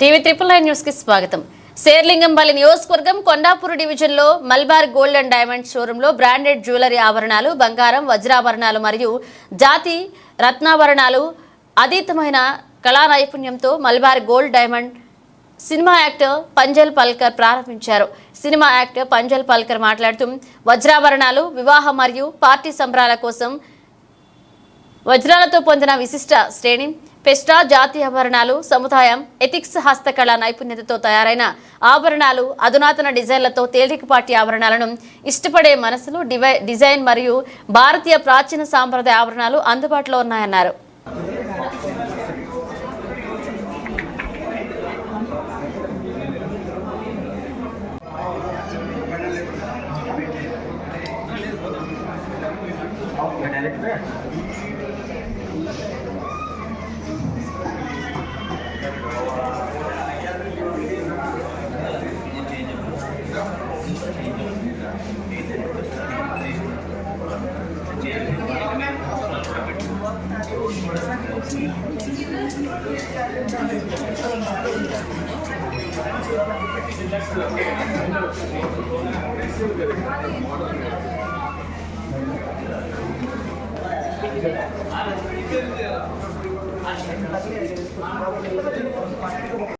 TV triple nine న్యూస్కి స్వాగతం. శేర్లింగంపల్లి నియోజకవర్గం కొండాపూర్ డివిజన్లో మల్బార్ గోల్డ్ అండ్ డైమండ్ షోరూమ్లో బ్రాండెడ్ జ్యువెలరీ ఆభరణాలు బంగారం వజ్రాభరణాలు మరియు జాతి రత్నాభరణాలు అతీతమైన కళా నైపుణ్యంతో Malabar gold diamond cinema actor Panjal పల్కర్ ప్రారంభించారు. సినిమా యాక్టర్ పంజల్ పల్కర్ మాట్లాడుతూ వజ్రాభరణాలు వివాహం మరియు పార్టీ సంబరాల కోసం వజ్రాలతో పొందిన విశిష్ట శ్రేణి పెస్టా జాతీయ ఆభరణాలు సముదాయం ఎథిక్స్ హస్తకళ నైపుణ్యతతో తయారైన ఆభరణాలు అధునాతన డిజైన్లతో తేలికపాటి ఆభరణాలను ఇష్టపడే మనసులు డివై డిజైన్ మరియు భారతీయ ప్రాచీన సాంప్రదాయ ఆభరణాలు అందుబాటులో ఉన్నాయన్నారు. ఒక 아, 이거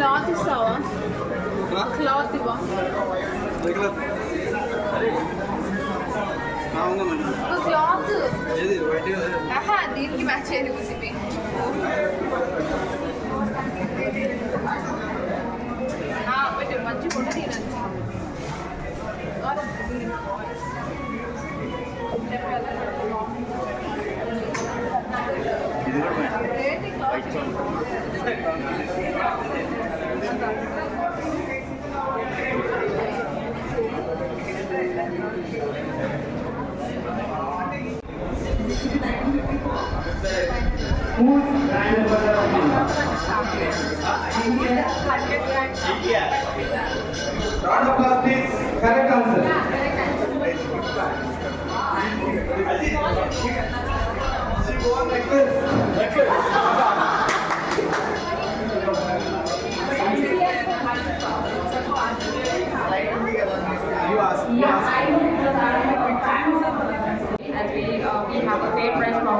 క్లాత్ ఇస్తావా? క్లాత్ ఇవ్వ. క్లాత్. దీనికి మ్యాచ్ అయ్యేది కుసిపి పెట్టు మంచి photo food brand ambassador of India India round of applause please correct answer she won like this like this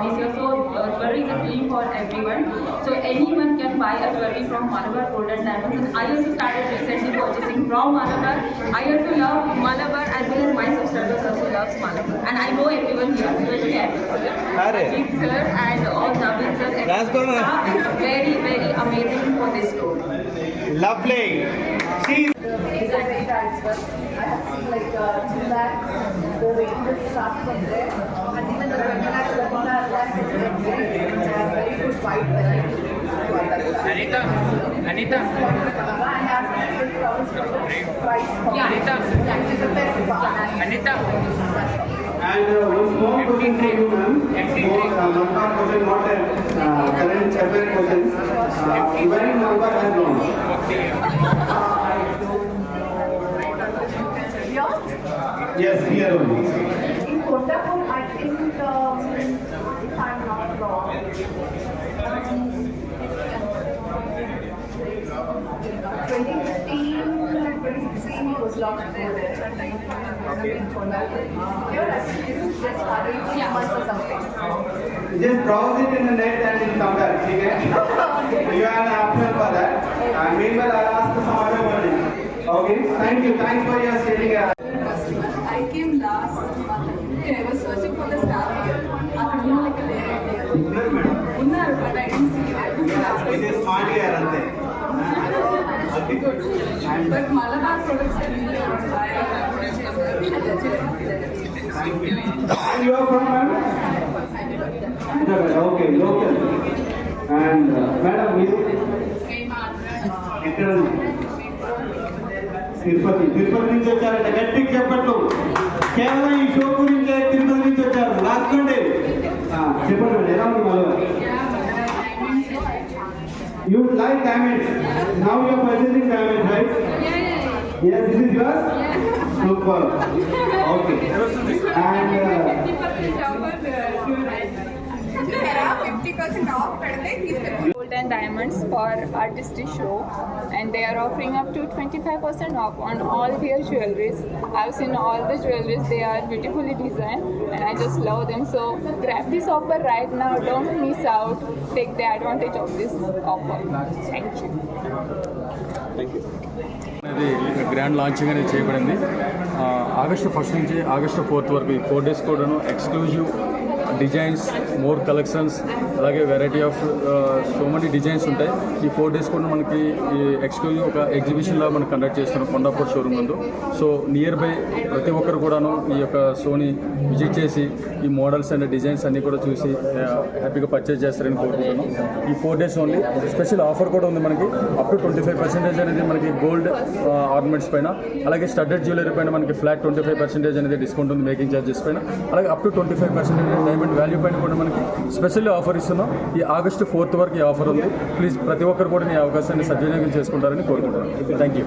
fair price promise here. So uh, jewelry is a free for everyone. So anyone can buy a jewelry from Malabar Gold and Diamonds. And I also started recently purchasing from Malabar. I also love Malabar as well as my subscribers also loves Malabar. And I know everyone here, especially Ajit sir, Arre. Ajit sir, and all Nabil sir. and Let's go, ma'am. staff. Very very amazing for this store. Lovely. She I have seen like uh, 2 lakhs, the waiting list starts from there. Anita, Anita. Anita. Anita. And uh, one more question for you, ma'am. Uh, number question, not a uh, current question. Uh, number has gone? Yes, here only. In Kota was launched there. In Kondapur. Here, I think this is just started six months or something. Just browse it in the net and you'll come back. Okay? you have an option for that. And meanwhile, I'll ask some other one. Okay? Thank you. Thanks for your stating. Uh, I came last month. I was searching for the staff here. అక్కడ ఉన్న లెక్క లేరు. ఉన్నారు madam. ఉన్నారు but I didn't see them ఇది smart గారు అంతే okay But Malabar products And you are from madam? Okay, local. And uh, madam, మీరు ఎక్కడ తిరుపతి తిరుపతి నుంచి వచ్చారంట గట్టికి చెప్పట్లు కేవలం ఈ షో గురించే తిరుపతి నుంచి వచ్చారు You like diamonds. Now you are purchasing diamonds, right? Yes, this is yours? Super. Okay. And uh, gold and diamonds for artistry show and they are offering up to 25% off on all their jewelries i've seen all the jewelries they are beautifully designed and i just love them so grab this offer right now don't miss out take the advantage of this offer thank you అనేది grand launching అనేది చేయబడింది August first నుంచి August fourth వరకు ఈ four days కూడాను exclusive designs more collections అలాగే variety of so many designs ఉంటాయి. ఈ ఫోర్ డేస్ కూడా మనకి ఈ ఎక్స్క్లూజివ్ ఒక ఎగ్జిబిషన్లా మనం కండక్ట్ చేస్తున్నాం కొండాపూర్ షోరూమ్ ముందు సో నియర్ బై ప్రతి ఒక్కరు కూడాను ఈ యొక్క షోని విజిట్ చేసి ఈ మోడల్స్ అండ్ డిజైన్స్ అన్నీ కూడా చూసి uh, హ్యాపీగా పర్చేజ్ చేస్తారని కోరుకుంటున్నాం ఈ four days only special offer కూడా ఉంది మనకి. Up to twenty five percentage అనేది మనకి గోల్డ్ ఆర్నమెంట్స్ uh, పైన. అలాగే స్టడ్డెడ్ జ్యువెలరీ పైన మనకి ఫ్లాట్ ట్వంటీ ఫైవ్ పర్సెంటేజ్ అనేది డిస్కౌంట్ ఉంది మేకింగ్ ఛార్జెస్ పైన. అలాగే up to twenty five percentage diamond value పైన కూడా మనకి స్పెషల్ ఆఫర్ ఇస్తున్నాం. ఈ ఆగస్టు ఫోర్త్ వరకు ఈ ఆఫర్ ఉంది. ప్లీజ్ ప్రతి ఒక్కరు కూడా ఈ అవకాశాన్ని సద్వినియోగం చేసుకుంటారని కోరుకుంటున్నాను థ్యాంక్ యూ